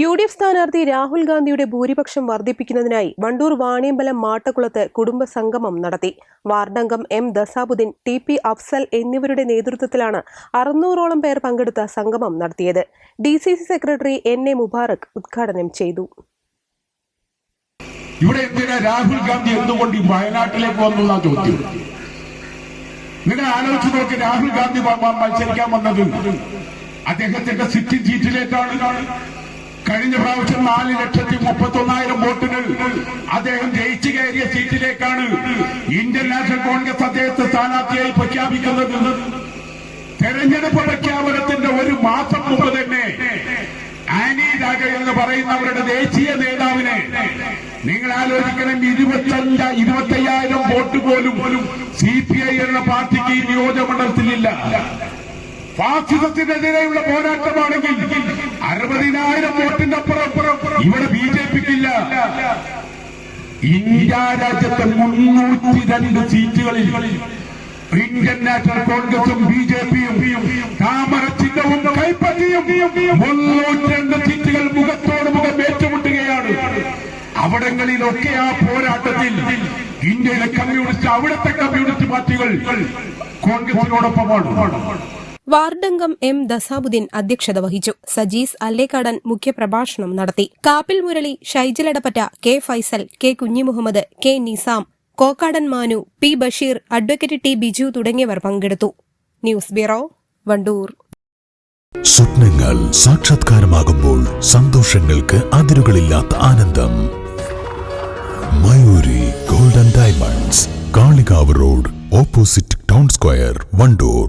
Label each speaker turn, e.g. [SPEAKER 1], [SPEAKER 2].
[SPEAKER 1] U D F സ്ഥാനാർത്ഥി രാഹുൽ ഗാന്ധിയുടെ ഭൂരിപക്ഷം വർദ്ധിപ്പിക്കുന്നതിനായി വണ്ടൂർ വാണിയമ്പലം മാട്ടക്കുളത്ത് കുടുംബ സംഗമം നടത്തി. വാർഡംഗം M Dasabuddin T P Afsal എന്നിവരുടെ നേതൃത്വത്തിലാണ് അറുന്നൂറോളം പേർ പങ്കെടുത്ത സംഗമം നടത്തിയത്. D C C secretary N A Mubarak ഉദ്ഘാടനം ചെയ്തു.
[SPEAKER 2] ഇവിടെ രാഹുൽ ഗാന്ധി എന്തുകൊണ്ട് ഈ വയനാട്ടിലേക്ക് ചോദ്യം? നിങ്ങൾ ആലോചിച്ച് നോക്കി രാഹുൽ ഗാന്ധി മത്സരിക്കാൻ വന്നത്. അദ്ദേഹത്തിന്റെ സിറ്റി സീറ്റിലേക്കാണ്. കഴിഞ്ഞ പ്രാവശ്യം നാല് ലക്ഷത്തി മുപ്പത്തൊന്നായിരം വോട്ടിന് അദ്ദേഹം ജയിച്ചു കയറിയ സീറ്റിലേക്കാണ് ഇന്ത്യൻ നാഷണൽ കോൺഗ്രസ് അദ്ദേഹത്തെ സ്ഥാനാർത്ഥിയായി പ്രഖ്യാപിക്കുന്നത്. തെരഞ്ഞെടുപ്പ് പ്രഖ്യാപനത്തിന്റെ ഒരു മാസം മുമ്പ് തന്നെ ആനി രാഗ എന്ന് പറയുന്നവരുടെ ദേശീയ നേതാവിനെ നിങ്ങൾ ആലോചിക്കണം ഇരുപത്തഞ്ച ഇരുപത്തയ്യായിരം വോട്ട് പോലും സി പി ഐ എന്ന പാർട്ടിക്ക് ഈ നിയോജകമണ്ഡലത്തിലില്ല ഫാസിസത്തിനെതിരെയുള്ള പോരാട്ടമാണെങ്കിൽ അറുപതിനായിരം വോട്ടിന്റെ അപ്പുറം ഇവിടെ ബി ജെ പിക്കില്ല. ഇന്ത്യ രാജ്യത്തെ മുന്നൂറ്റി രണ്ട് സീറ്റുകളിൽ ഇന്ത്യൻ നാഷണൽ കോൺഗ്രസും ബി ജെ പിയും താമര ചിഹ്നവും മുന്നൂറ്റി രണ്ട് സീറ്റുകൾ മുഖത്തോട് മുഖം ഏറ്റുമുട്ടുകയാണ്. അവിടങ്ങളിലൊക്കെ ആ പോരാട്ടത്തിൽ ഇന്ത്യയിലെ കമ്മ്യൂണിസ്റ്റ് അവിടുത്തെ കമ്മ്യൂണിസ്റ്റ് പാർട്ടികൾ കോൺഗ്രസിനോടൊപ്പമാണ്.
[SPEAKER 1] വാർഡംഗം എം ദസാബുദ്ദീൻ അധ്യക്ഷത വഹിച്ചു. സജീസ് അല്ലേക്കാടൻ മുഖ്യപ്രഭാഷണം നടത്തി. Kappil Murali ഷൈജലടപ്പറ്റ K Faisal K Kunjimuhammed K Nizam Kokkadan Manu P Basheer advocate T Biju തുടങ്ങിയവർ പങ്കെടുത്തു. News bureau Wandoor.
[SPEAKER 3] സ്വപ്നങ്ങൾ സാക്ഷാത്കാരമാകുമ്പോൾ സന്തോഷങ്ങൾക്ക് അതിരുകളില്ലാത്ത ആനന്ദം. Mayuri golden diamonds Kalikavu road opposite town square Wandoor.